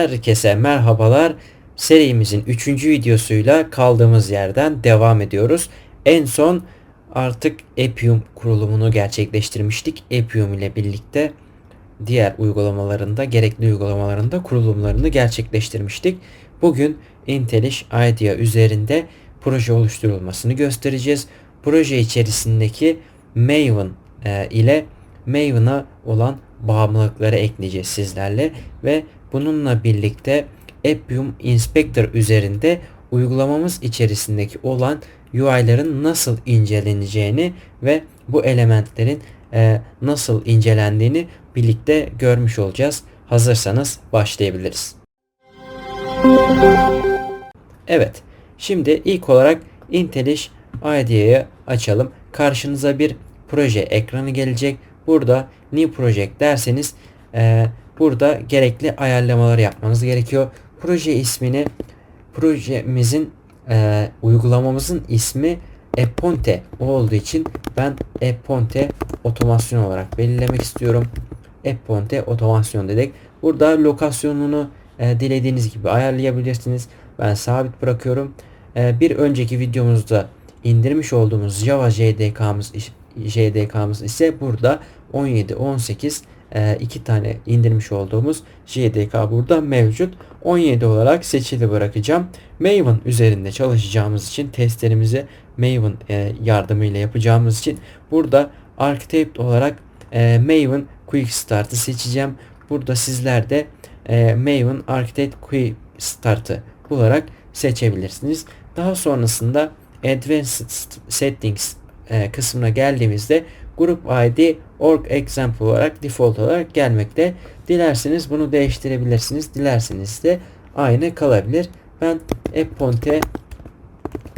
Herkese merhabalar. Serimizin 3. videosuyla kaldığımız yerden devam ediyoruz. En son artık Epium kurulumunu gerçekleştirmiştik. Epium ile birlikte diğer uygulamalarında, gerekli uygulamalarında kurulumlarını gerçekleştirmiştik. Bugün IntelliJ IDEA üzerinde proje oluşturulmasını göstereceğiz. Proje içerisindeki Maven e, ile Maven'a olan bağımlılıkları ekleyeceğiz sizlerle ve bununla birlikte Appium Inspector üzerinde uygulamamız içerisindeki olan UI'ların nasıl inceleneceğini ve bu elementlerin e, nasıl incelendiğini birlikte görmüş olacağız. Hazırsanız başlayabiliriz. Evet. Şimdi ilk olarak IntelliJ IDEA'yı açalım. Karşınıza bir proje ekranı gelecek. Burada New Project derseniz e, burada gerekli ayarlamaları yapmanız gerekiyor. Proje ismini projemizin e, uygulamamızın ismi Eponte olduğu için ben Eponte otomasyon olarak belirlemek istiyorum. Eponte otomasyon dedik. Burada lokasyonunu e, dilediğiniz gibi ayarlayabilirsiniz. Ben sabit bırakıyorum. E, bir önceki videomuzda indirmiş olduğumuz Java JDK'mız JDK'mız ise burada 17 18 e, iki tane indirmiş olduğumuz JDK burada mevcut. 17 olarak seçili bırakacağım. Maven üzerinde çalışacağımız için testlerimizi Maven e, yardımıyla yapacağımız için burada Architect olarak e, Maven Quick Start'ı seçeceğim. Burada sizler de e, Maven Architect Quick Start'ı bularak seçebilirsiniz. Daha sonrasında Advanced Settings kısmına geldiğimizde Group ID org example olarak default olarak gelmekte. Dilerseniz bunu değiştirebilirsiniz. Dilerseniz de aynı kalabilir. Ben Eponte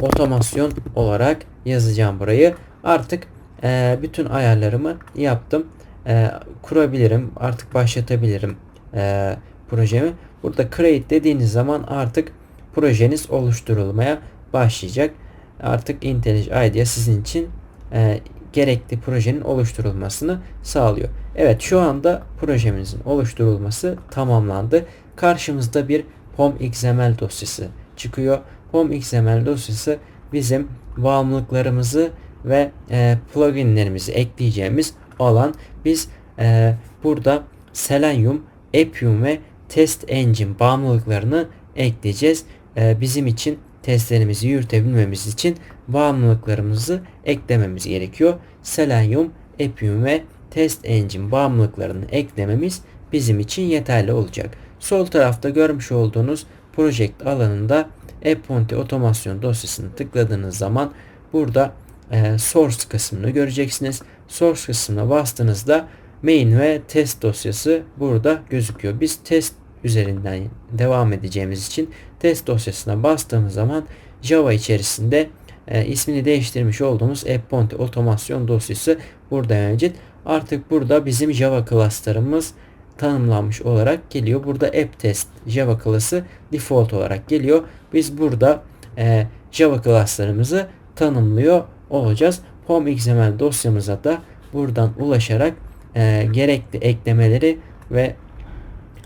otomasyon olarak yazacağım burayı. Artık e, bütün ayarlarımı yaptım. E, kurabilirim. Artık başlatabilirim e, projemi. Burada create dediğiniz zaman artık projeniz oluşturulmaya başlayacak. Artık IntelliJ IDEA sizin için e, gerekli projenin oluşturulmasını sağlıyor. Evet şu anda projemizin oluşturulması tamamlandı. Karşımızda bir POM.xml dosyası çıkıyor. POM.xml dosyası bizim bağımlılıklarımızı ve e, pluginlerimizi ekleyeceğimiz alan. Biz e, burada Selenium, Appium ve Test Engine bağımlılıklarını ekleyeceğiz. E, bizim için testlerimizi yürütebilmemiz için bağımlılıklarımızı eklememiz gerekiyor. Selenium, Appium ve Test Engine bağımlılıklarını eklememiz bizim için yeterli olacak. Sol tarafta görmüş olduğunuz Project alanında Eponte otomasyon dosyasını tıkladığınız zaman burada e, Source kısmını göreceksiniz. Source kısmına bastığınızda main ve test dosyası burada gözüküyor. Biz test üzerinden devam edeceğimiz için test dosyasına bastığımız zaman Java içerisinde e, ismini değiştirmiş olduğumuz AppPonte otomasyon dosyası burada mevcut. Artık burada bizim Java klaslarımız tanımlanmış olarak geliyor. Burada app test Java klası default olarak geliyor. Biz burada e, Java klaslarımızı tanımlıyor olacağız. Home.xml dosyamıza da buradan ulaşarak e, gerekli eklemeleri ve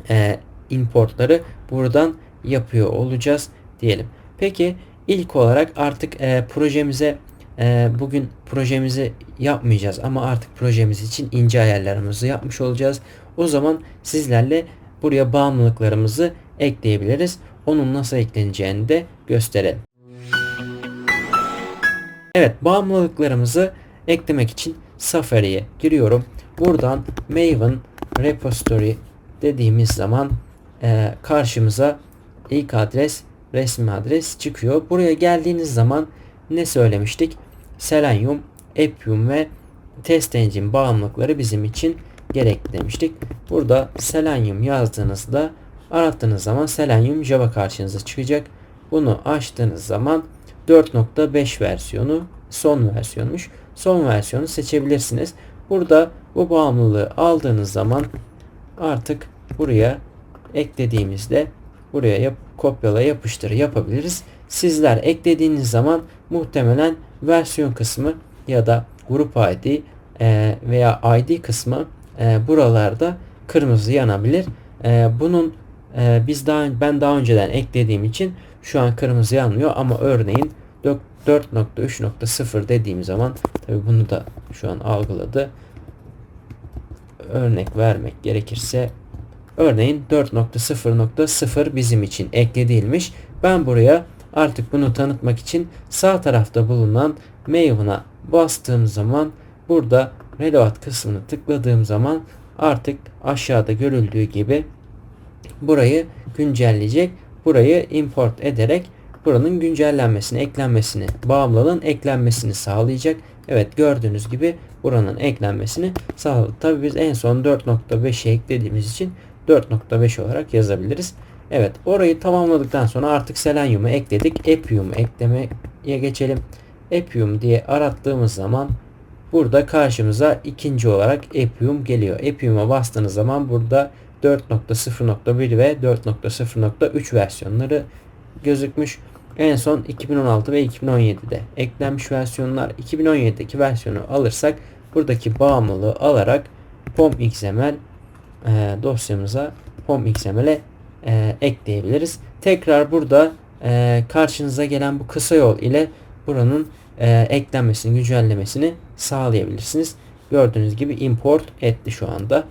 e, importları buradan yapıyor olacağız diyelim. Peki ilk olarak artık e, projemize e, bugün projemizi yapmayacağız ama artık projemiz için ince ayarlarımızı yapmış olacağız. O zaman sizlerle buraya bağımlılıklarımızı ekleyebiliriz. Onun nasıl ekleneceğini de gösterelim. Evet bağımlılıklarımızı eklemek için Safari'ye giriyorum. Buradan Maven Repository dediğimiz zaman e, karşımıza ilk adres resmi adres çıkıyor. Buraya geldiğiniz zaman ne söylemiştik? Selenium, Appium ve Test Engine bağımlılıkları bizim için gerekli demiştik. Burada Selenium yazdığınızda arattığınız zaman Selenium Java karşınıza çıkacak. Bunu açtığınız zaman 4.5 versiyonu son versiyonmuş. Son versiyonu seçebilirsiniz. Burada bu bağımlılığı aldığınız zaman artık buraya eklediğimizde buraya yap, kopyala yapıştır yapabiliriz. Sizler eklediğiniz zaman muhtemelen versiyon kısmı ya da grup ID e, veya ID kısmı e, buralarda kırmızı yanabilir. E, bunun e, biz daha ben daha önceden eklediğim için şu an kırmızı yanmıyor ama örneğin 4.3.0 dediğim zaman tabi bunu da şu an algıladı. Örnek vermek gerekirse örneğin 4.0.0 bizim için ekledilmiş. Ben buraya artık bunu tanıtmak için sağ tarafta bulunan Maven'a bastığım zaman burada Relevant kısmını tıkladığım zaman artık aşağıda görüldüğü gibi burayı güncelleyecek. Burayı import ederek buranın güncellenmesini, eklenmesini, bağımlılığın eklenmesini sağlayacak. Evet gördüğünüz gibi buranın eklenmesini sağladı. Tabi biz en son 4.5'e eklediğimiz için 4.5 olarak yazabiliriz. Evet orayı tamamladıktan sonra artık Selenium'u ekledik. Appium'u eklemeye geçelim. Appium diye arattığımız zaman burada karşımıza ikinci olarak Appium geliyor. Appium'a bastığınız zaman burada 4.0.1 ve 4.0.3 versiyonları gözükmüş. En son 2016 ve 2017'de eklenmiş versiyonlar. 2017'deki versiyonu alırsak buradaki bağımlılığı alarak POM.xml e, dosyamıza POM.xml'e e, ekleyebiliriz. Tekrar burada e, karşınıza gelen bu kısa yol ile buranın e, eklenmesini, güncellemesini sağlayabilirsiniz. Gördüğünüz gibi import etti şu anda.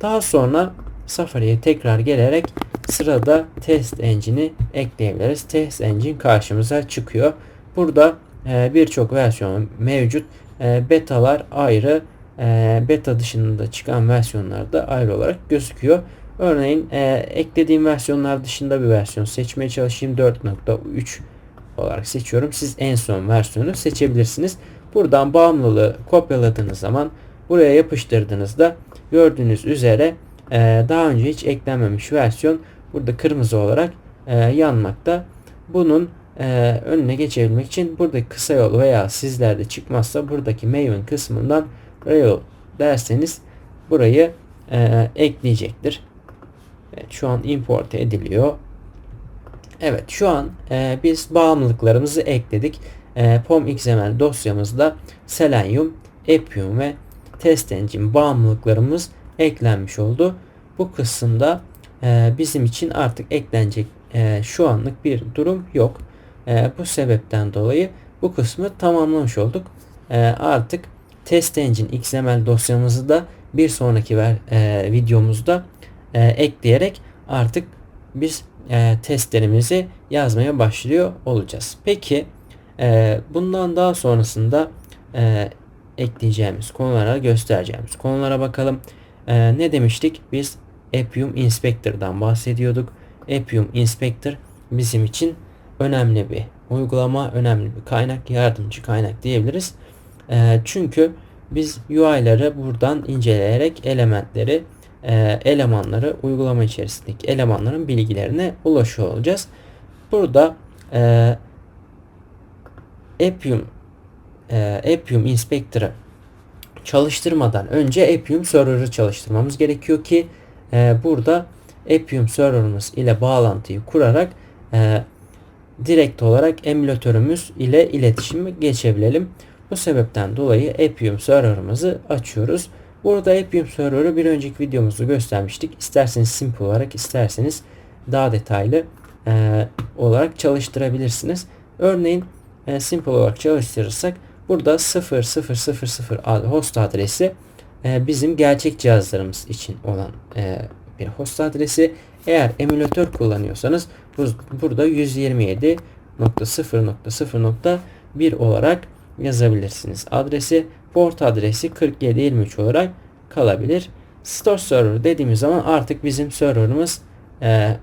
Daha sonra Safari'ye tekrar gelerek sırada test engine'i ekleyebiliriz. Test engine karşımıza çıkıyor. Burada e, birçok versiyon mevcut. E, betalar ayrı, e, beta dışında çıkan versiyonlar da ayrı olarak gözüküyor. Örneğin e, eklediğim versiyonlar dışında bir versiyon seçmeye çalışayım. 4.3 olarak seçiyorum. Siz en son versiyonu seçebilirsiniz. Buradan bağımlılığı kopyaladığınız zaman buraya yapıştırdığınızda gördüğünüz üzere e, daha önce hiç eklenmemiş versiyon burada kırmızı olarak e, yanmakta. Bunun önüne geçebilmek için buradaki kısa yol veya sizlerde çıkmazsa buradaki Maven kısmından Rail derseniz burayı e, ekleyecektir. Evet, şu an import ediliyor. Evet şu an e, biz bağımlılıklarımızı ekledik. E, POM.xml dosyamızda Selenium, Appium ve Test Engine bağımlılıklarımız eklenmiş oldu. Bu kısımda e, bizim için artık eklenecek e, şu anlık bir durum yok. E, bu sebepten dolayı bu kısmı tamamlamış olduk. E, artık Test Engine XML dosyamızı da bir sonraki ver, e, videomuzda e, ekleyerek artık biz e, testlerimizi yazmaya başlıyor olacağız. Peki e, bundan daha sonrasında e, ekleyeceğimiz konulara göstereceğimiz konulara bakalım. E, ne demiştik? Biz Appium Inspector'dan bahsediyorduk. Appium Inspector bizim için önemli bir uygulama, önemli bir kaynak, yardımcı kaynak diyebiliriz. E, çünkü biz UI'ları buradan inceleyerek elementleri e, elemanları uygulama içerisindeki elemanların bilgilerine ulaşıyor olacağız. Burada e, Appium e, Appium Inspector'ı çalıştırmadan önce Appium Server'ı çalıştırmamız gerekiyor ki e, burada Appium Server'ımız ile bağlantıyı kurarak e, direkt olarak emülatörümüz ile iletişimi geçebilelim. Bu sebepten dolayı Appium Server'ımızı açıyoruz. Burada Appium Server'ı bir önceki videomuzda göstermiştik. İsterseniz simple olarak isterseniz daha detaylı e, olarak çalıştırabilirsiniz. Örneğin e, simple olarak çalıştırırsak burada 0000 host adresi e, bizim gerçek cihazlarımız için olan e, bir host adresi. Eğer emülatör kullanıyorsanız bu, burada 127.0.0.1 olarak yazabilirsiniz. Adresi port adresi 4723 olarak kalabilir. Store server dediğimiz zaman artık bizim serverımız e,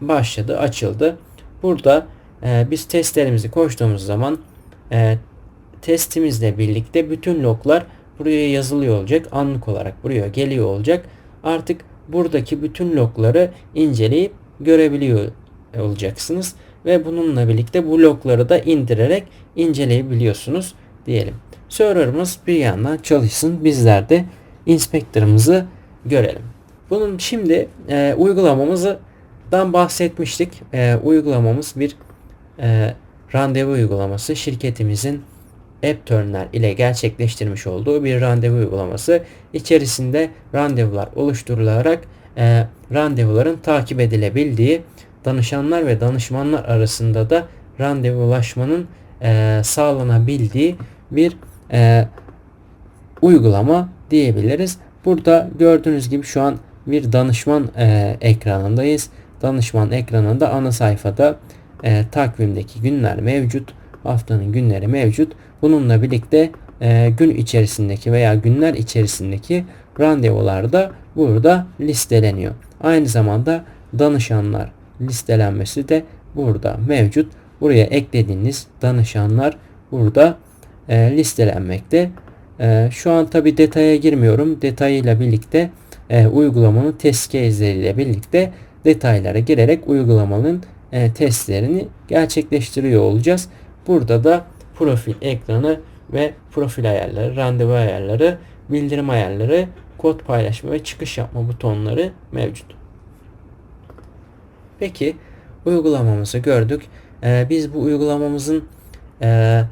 başladı, açıldı. Burada e, biz testlerimizi koştuğumuz zaman e, testimizle birlikte bütün loglar buraya yazılıyor olacak. Anlık olarak buraya geliyor olacak. Artık buradaki bütün logları inceleyip görebiliyor olacaksınız. Ve bununla birlikte bu logları da indirerek inceleyebiliyorsunuz diyelim. Serverımız bir yandan çalışsın. Bizler de inspektörümüzü görelim. Bunun şimdi e, uygulamamızdan bahsetmiştik. E, uygulamamız bir e, randevu uygulaması. Şirketimizin App ile gerçekleştirmiş olduğu bir randevu uygulaması. İçerisinde randevular oluşturularak e, randevuların takip edilebildiği danışanlar ve danışmanlar arasında da randevulaşmanın e, sağlanabildiği bir e, uygulama diyebiliriz. Burada gördüğünüz gibi şu an bir danışman e, ekranındayız. Danışman ekranında ana sayfada e, takvimdeki günler mevcut. Haftanın günleri mevcut. Bununla birlikte e, gün içerisindeki veya günler içerisindeki randevular da burada listeleniyor. Aynı zamanda danışanlar listelenmesi de burada mevcut. Buraya eklediğiniz danışanlar burada e, listelenmekte. E, şu an tabi detaya girmiyorum. Detayıyla birlikte e, uygulamanın test case'leriyle birlikte detaylara girerek uygulamanın e, testlerini gerçekleştiriyor olacağız. Burada da profil ekranı ve profil ayarları, randevu ayarları, bildirim ayarları, kod paylaşma ve çıkış yapma butonları mevcut. Peki uygulamamızı gördük. Ee, biz bu uygulamamızın e,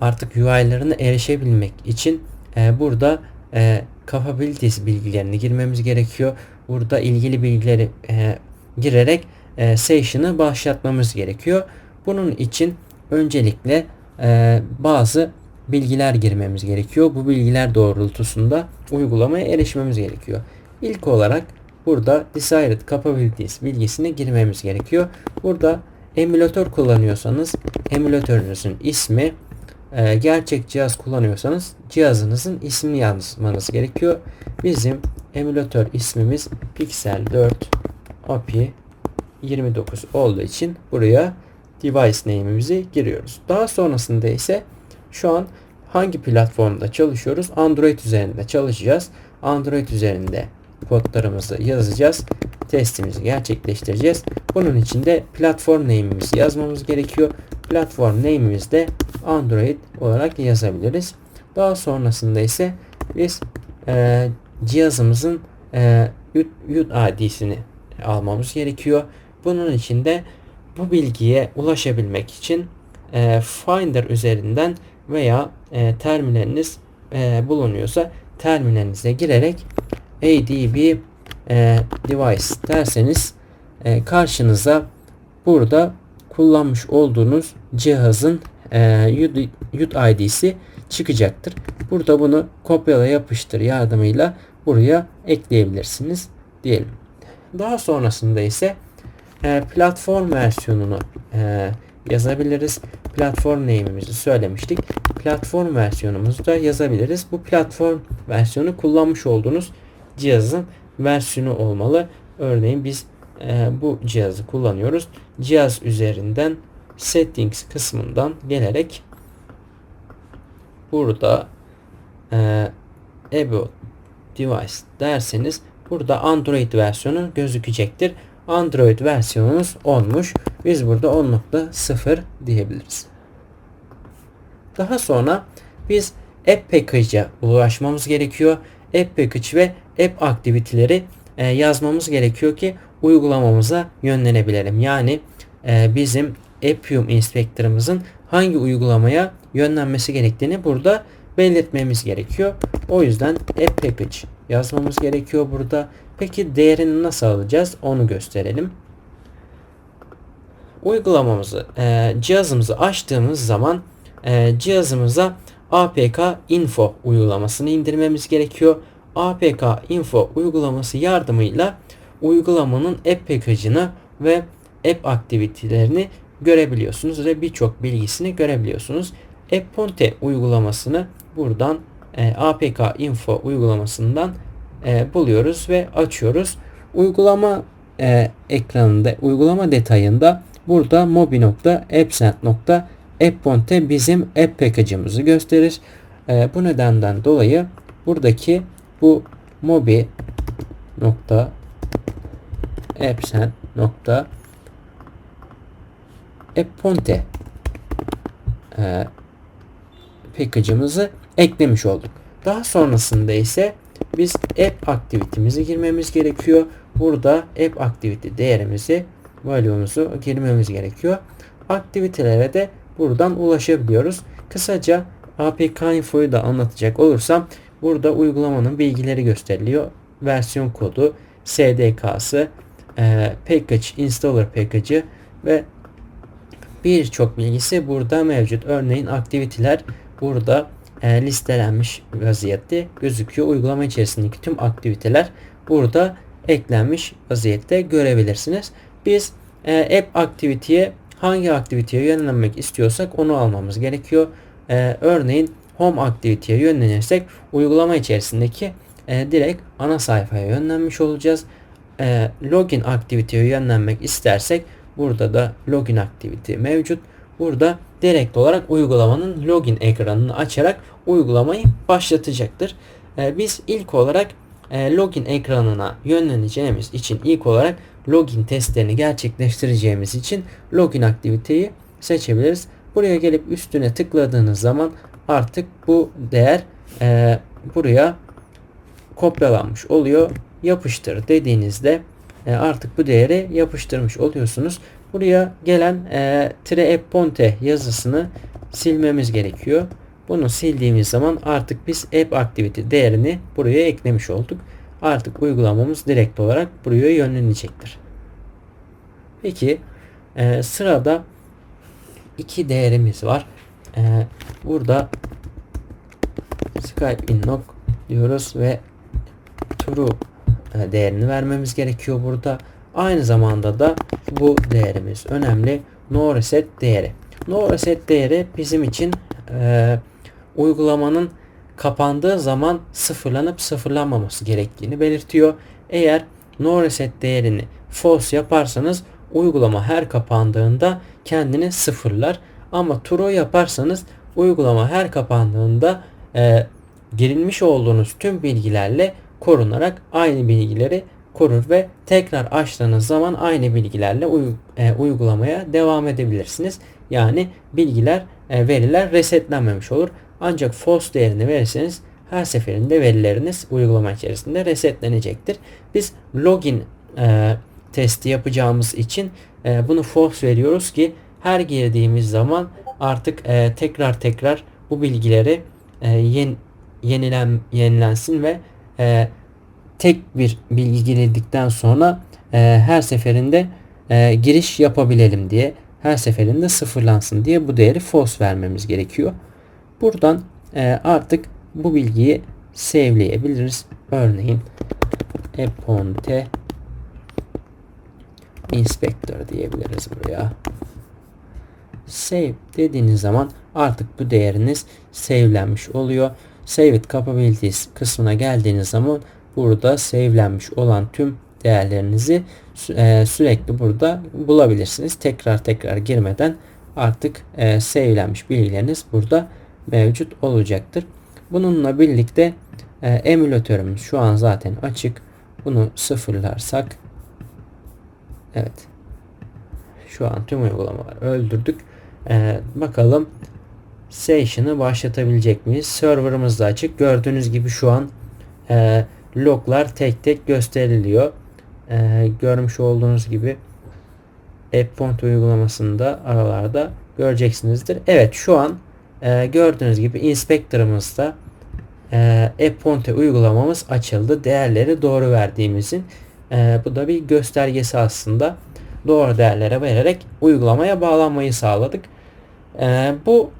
artık UI'larına erişebilmek için e, burada e, capabilities bilgilerini girmemiz gerekiyor. Burada ilgili bilgileri e, girerek e, session'ı başlatmamız gerekiyor. Bunun için öncelikle e, bazı bilgiler girmemiz gerekiyor. Bu bilgiler doğrultusunda uygulamaya erişmemiz gerekiyor. İlk olarak burada desired capabilities bilgisini girmemiz gerekiyor. Burada emülatör kullanıyorsanız emülatörünüzün ismi e, gerçek cihaz kullanıyorsanız cihazınızın ismini yazmanız gerekiyor. Bizim emülatör ismimiz Pixel 4 API 29 olduğu için buraya device name'imizi giriyoruz. Daha sonrasında ise şu an hangi platformda çalışıyoruz? Android üzerinde çalışacağız. Android üzerinde kodlarımızı yazacağız. Testimizi gerçekleştireceğiz. Bunun için de platform name'imizi yazmamız gerekiyor. Platform name'imizi de Android olarak yazabiliriz. Daha sonrasında ise biz e, cihazımızın e, UID ID'sini almamız gerekiyor. Bunun için de bu bilgiye ulaşabilmek için e, Finder üzerinden veya e, terminaliniz e, bulunuyorsa terminalinize girerek ADB e, device derseniz e, karşınıza burada kullanmış olduğunuz cihazın e, UD ID'si çıkacaktır. Burada bunu kopyala yapıştır yardımıyla buraya ekleyebilirsiniz diyelim. Daha sonrasında ise e, platform versiyonunu e, yazabiliriz. Platform name'imizi söylemiştik. Platform versiyonumuzu da yazabiliriz. Bu platform versiyonu kullanmış olduğunuz cihazın versiyonu olmalı. Örneğin biz e, bu cihazı kullanıyoruz. Cihaz üzerinden settings kısmından gelerek burada e, about device derseniz burada Android versiyonu gözükecektir. Android versiyonumuz 10'muş. Biz burada 10.0 diyebiliriz. Daha sonra biz App Package'a ulaşmamız gerekiyor. App Package ve App aktiviteleri e, yazmamız gerekiyor ki uygulamamıza yönlenebilelim. Yani e, bizim Appium Inspector'ımızın hangi uygulamaya yönlenmesi gerektiğini burada belirtmemiz gerekiyor. O yüzden App Package yazmamız gerekiyor burada. Peki değerini nasıl alacağız? Onu gösterelim. Uygulamamızı, e, cihazımızı açtığımız zaman e, cihazımıza APK Info uygulamasını indirmemiz gerekiyor. APK Info uygulaması yardımıyla uygulamanın app package'ını ve app aktivitelerini görebiliyorsunuz ve birçok bilgisini görebiliyorsunuz. AppPonte uygulamasını buradan e, APK Info uygulamasından e, buluyoruz ve açıyoruz. Uygulama e, ekranında, uygulama detayında burada mobi.appsend.appponte bizim app package'ımızı gösterir. E, bu nedenden dolayı buradaki bu mobi nokta appsend nokta apponte e, package'ımızı eklemiş olduk. Daha sonrasında ise biz app aktivitemizi girmemiz gerekiyor. Burada app activity değerimizi value'umuzu girmemiz gerekiyor. Aktivitelere de buradan ulaşabiliyoruz. Kısaca APK info'yu da anlatacak olursam burada uygulamanın bilgileri gösteriliyor. Versiyon kodu, SDK'sı, e, package, installer package'ı ve birçok bilgisi burada mevcut. Örneğin aktiviteler burada e, listelenmiş vaziyette gözüküyor. Uygulama içerisindeki tüm aktiviteler burada eklenmiş vaziyette görebilirsiniz. Biz e, app aktiviteye hangi aktiviteye yönlenmek istiyorsak onu almamız gerekiyor. E, örneğin home aktiviteye yönlenirsek uygulama içerisindeki e, direkt ana sayfaya yönlenmiş olacağız. E, login aktiviteye yönlenmek istersek burada da login aktivite mevcut. Burada direkt olarak uygulamanın login ekranını açarak uygulamayı başlatacaktır. E, biz ilk olarak e, login ekranına yönleneceğimiz için ilk olarak login testlerini gerçekleştireceğimiz için login aktiviteyi seçebiliriz. Buraya gelip üstüne tıkladığınız zaman artık bu değer e, buraya kopyalanmış oluyor. Yapıştır dediğinizde e, artık bu değeri yapıştırmış oluyorsunuz. Buraya gelen e, tre ponte yazısını silmemiz gerekiyor. Bunu sildiğimiz zaman artık biz app activity değerini buraya eklemiş olduk. Artık uygulamamız direkt olarak buraya yönlenecektir. Peki e, sırada iki değerimiz var. E, burada Skype inlog diyoruz ve true e, değerini vermemiz gerekiyor burada. Aynı zamanda da bu değerimiz önemli. No reset değeri. No reset değeri bizim için e, uygulamanın kapandığı zaman sıfırlanıp sıfırlanmaması gerektiğini belirtiyor. Eğer no reset değerini false yaparsanız uygulama her kapandığında kendini sıfırlar. Ama true yaparsanız uygulama her kapandığında e, girilmiş olduğunuz tüm bilgilerle korunarak aynı bilgileri korur ve tekrar açtığınız zaman aynı bilgilerle e, uygulamaya devam edebilirsiniz. Yani bilgiler, e, veriler resetlenmemiş olur. Ancak false değerini verirseniz her seferinde verileriniz uygulama içerisinde resetlenecektir. Biz login e, testi yapacağımız için e, bunu false veriyoruz ki her girdiğimiz zaman artık e, tekrar tekrar bu bilgileri e, yen, yenilen yenilensin ve e, tek bir bilgi girildikten sonra e, her seferinde e, giriş yapabilelim diye her seferinde sıfırlansın diye bu değeri false vermemiz gerekiyor. Buradan e, artık bu bilgiyi save'leyebiliriz. Örneğin eponte inspector diyebiliriz buraya. Save dediğiniz zaman artık bu değeriniz save'lenmiş oluyor. Save it capabilities kısmına geldiğiniz zaman burada save'lenmiş olan tüm değerlerinizi e, sürekli burada bulabilirsiniz. Tekrar tekrar girmeden artık e, save'lenmiş bilgileriniz burada mevcut olacaktır. Bununla birlikte e, emülatörümüz şu an zaten açık. Bunu sıfırlarsak evet şu an tüm uygulamaları öldürdük. E, bakalım session'ı başlatabilecek miyiz? Serverımız da açık. Gördüğünüz gibi şu an e, loglar tek tek gösteriliyor. E, görmüş olduğunuz gibi AppPoint uygulamasında aralarda göreceksinizdir. Evet şu an e, gördüğünüz gibi inspektörümüzde e, AppPonte uygulamamız açıldı. Değerleri doğru verdiğimizin e, bu da bir göstergesi aslında. Doğru değerlere vererek uygulamaya bağlanmayı sağladık. E, bu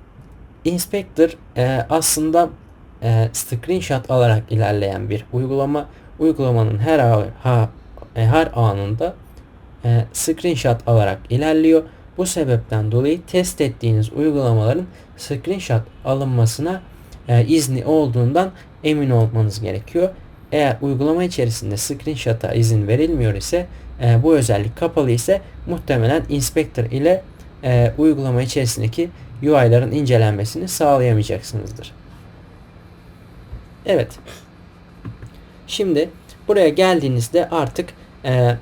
inspektör e, aslında e, screenshot alarak ilerleyen bir uygulama. Uygulamanın her ha, e, her anında e, screenshot alarak ilerliyor. Bu sebepten dolayı test ettiğiniz uygulamaların screenshot alınmasına e, izni olduğundan emin olmanız gerekiyor. Eğer uygulama içerisinde screenshot'a izin verilmiyor ise e, bu özellik kapalı ise muhtemelen inspector ile e, uygulama içerisindeki UI'ların incelenmesini sağlayamayacaksınızdır. Evet. Şimdi buraya geldiğinizde artık e,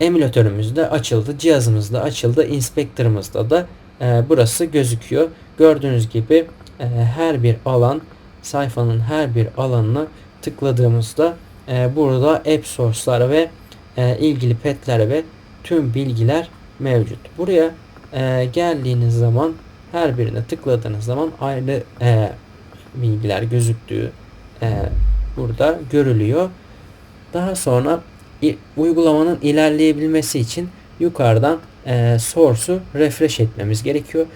emülatörümüz de açıldı. Cihazımız da açıldı. Inspector'ımızda da e, burası gözüküyor. Gördüğünüz gibi e, her bir alan sayfanın her bir alanına tıkladığımızda e, burada app source'lar ve e, ilgili petler ve tüm bilgiler mevcut. Buraya e, geldiğiniz zaman her birine tıkladığınız zaman ayrı e, bilgiler gözüktüğü e, burada görülüyor. Daha sonra uygulamanın ilerleyebilmesi için yukarıdan e, source'u refresh etmemiz gerekiyor.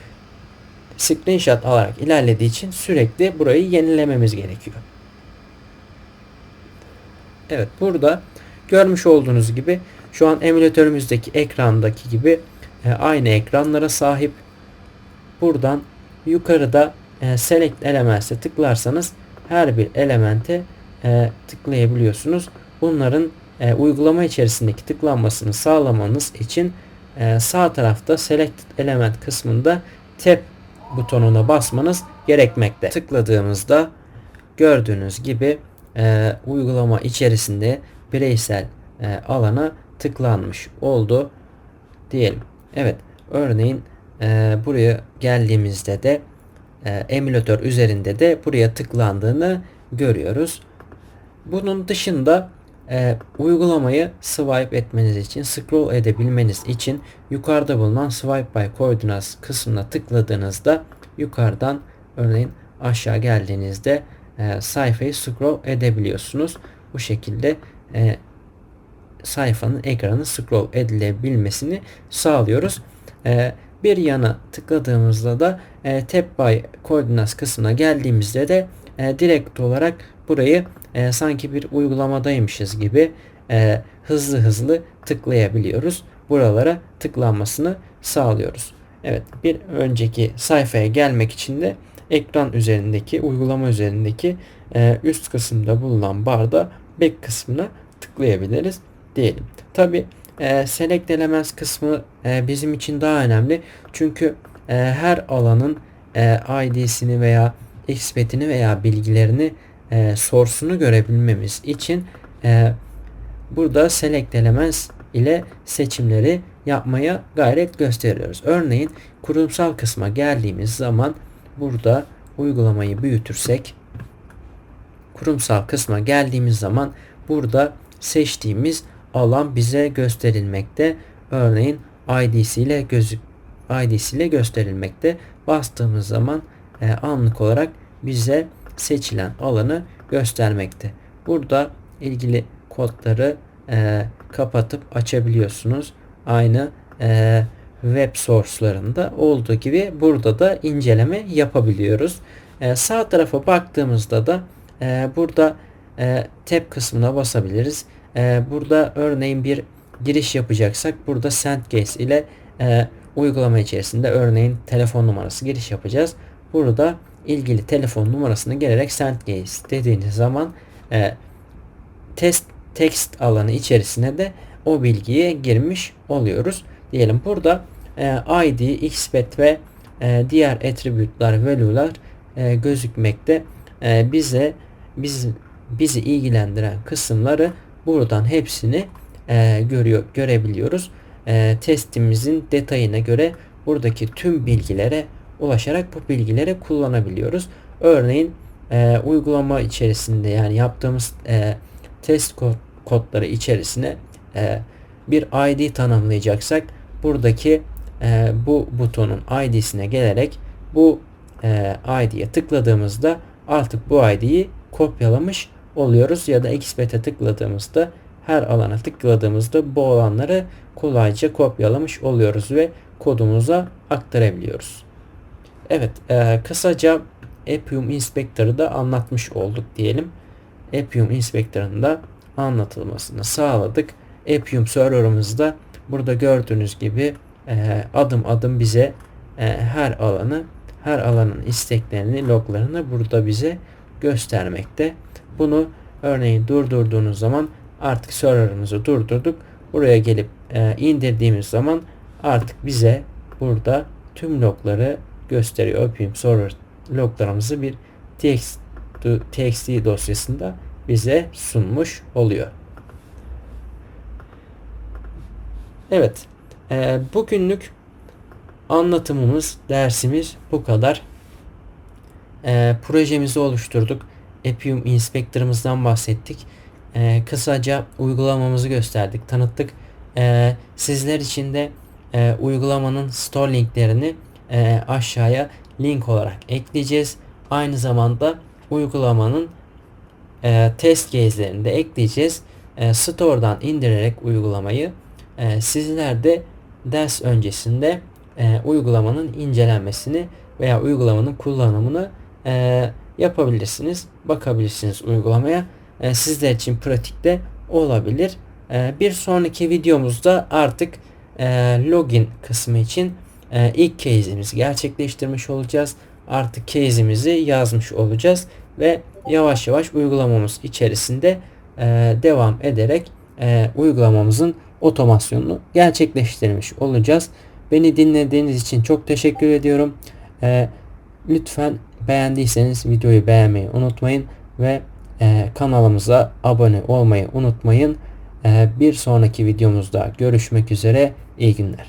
Screenshot alarak ilerlediği için sürekli burayı yenilememiz gerekiyor. Evet burada görmüş olduğunuz gibi şu an emülatörümüzdeki ekrandaki gibi e, aynı ekranlara sahip. Buradan yukarıda e, select elements'e tıklarsanız her bir elemente e, tıklayabiliyorsunuz. Bunların uygulama içerisindeki tıklanmasını sağlamanız için sağ tarafta select element kısmında tab butonuna basmanız gerekmekte. Tıkladığımızda gördüğünüz gibi e, uygulama içerisinde bireysel e, alana tıklanmış oldu diyelim. Evet örneğin e, buraya geldiğimizde de e, emülatör üzerinde de buraya tıklandığını görüyoruz. Bunun dışında e, uygulamayı swipe etmeniz için, scroll edebilmeniz için yukarıda bulunan swipe by coordinates kısmına tıkladığınızda yukarıdan örneğin aşağı geldiğinizde e, sayfayı scroll edebiliyorsunuz. Bu şekilde e, sayfanın ekranı scroll edilebilmesini sağlıyoruz. E, bir yana tıkladığımızda da e, Tab by Coordinates kısmına geldiğimizde de e, direkt olarak burayı e, sanki bir uygulamadaymışız gibi e, hızlı hızlı tıklayabiliyoruz. Buralara tıklanmasını sağlıyoruz. Evet bir önceki sayfaya gelmek için de ekran üzerindeki uygulama üzerindeki e, üst kısımda bulunan barda back kısmına tıklayabiliriz diyelim. Tabi e, select elements kısmı e, bizim için daha önemli. Çünkü e, her alanın e, ID'sini veya xpet'ini veya bilgilerini e, source'unu görebilmemiz için e, burada select elements ile seçimleri yapmaya gayret gösteriyoruz. Örneğin kurumsal kısma geldiğimiz zaman burada uygulamayı büyütürsek kurumsal kısma geldiğimiz zaman burada seçtiğimiz alan bize gösterilmekte. Örneğin ID'si ile gözük ID'si ile gösterilmekte. Bastığımız zaman e, anlık olarak bize seçilen alanı göstermekte. Burada ilgili kodları e, kapatıp açabiliyorsunuz. Aynı e, web source'larında olduğu gibi burada da inceleme yapabiliyoruz. E, sağ tarafa baktığımızda da e, burada e, tab kısmına basabiliriz. E, burada örneğin bir giriş yapacaksak burada SendGaze ile e, uygulama içerisinde örneğin telefon numarası giriş yapacağız. Burada ilgili telefon numarasını gelerek SendGaze dediğiniz zaman e, test text alanı içerisine de o bilgiyi girmiş oluyoruz. Diyelim burada e, ID, xpet ve e, diğer attribute'lar, value'lar e, gözükmekte. E, bize biz bizi ilgilendiren kısımları buradan hepsini e, görüyor görebiliyoruz. E, testimizin detayına göre buradaki tüm bilgilere ulaşarak bu bilgileri kullanabiliyoruz. Örneğin e, uygulama içerisinde yani yaptığımız e, test kod, kodları içerisine e, bir ID tanımlayacaksak buradaki e, bu butonun ID'sine gelerek bu e, ID'ye tıkladığımızda artık bu ID'yi kopyalamış oluyoruz ya da Xpet'e tıkladığımızda her alana tıkladığımızda bu alanları kolayca kopyalamış oluyoruz ve kodumuza aktarabiliyoruz. Evet e, kısaca Appium Inspector'ı da anlatmış olduk diyelim. Appium Inspector'ın da anlatılmasını sağladık. Appium server'ımızda burada gördüğünüz gibi e, adım adım bize e, her alanı her alanın isteklerini loglarını burada bize göstermekte. Bunu örneğin durdurduğunuz zaman artık server'ımızı durdurduk. Buraya gelip e, indirdiğimiz zaman artık bize burada tüm logları gösteriyor. Opium Server loglarımızı bir txt, txt dosyasında bize sunmuş oluyor. Evet. E, bugünlük anlatımımız, dersimiz bu kadar. E, projemizi oluşturduk. Appium Inspector'ımızdan bahsettik. E, kısaca uygulamamızı gösterdik, tanıttık. E, sizler için de e, uygulamanın store linklerini e, aşağıya link olarak ekleyeceğiz. Aynı zamanda uygulamanın e, test case'lerini de ekleyeceğiz. e, store'dan indirerek uygulamayı e, sizler de ders öncesinde e, uygulamanın incelenmesini veya uygulamanın kullanımını e, yapabilirsiniz. Bakabilirsiniz uygulamaya. E, sizler için pratikte olabilir. E, bir sonraki videomuzda artık e, login kısmı için e, ilk case'imizi gerçekleştirmiş olacağız. Artık case'imizi yazmış olacağız ve yavaş yavaş uygulamamız içerisinde e, devam ederek e, uygulamamızın otomasyonunu gerçekleştirmiş olacağız. Beni dinlediğiniz için çok teşekkür ediyorum. E, lütfen beğendiyseniz videoyu beğenmeyi unutmayın ve e, kanalımıza abone olmayı unutmayın. E, bir sonraki videomuzda görüşmek üzere. İyi günler.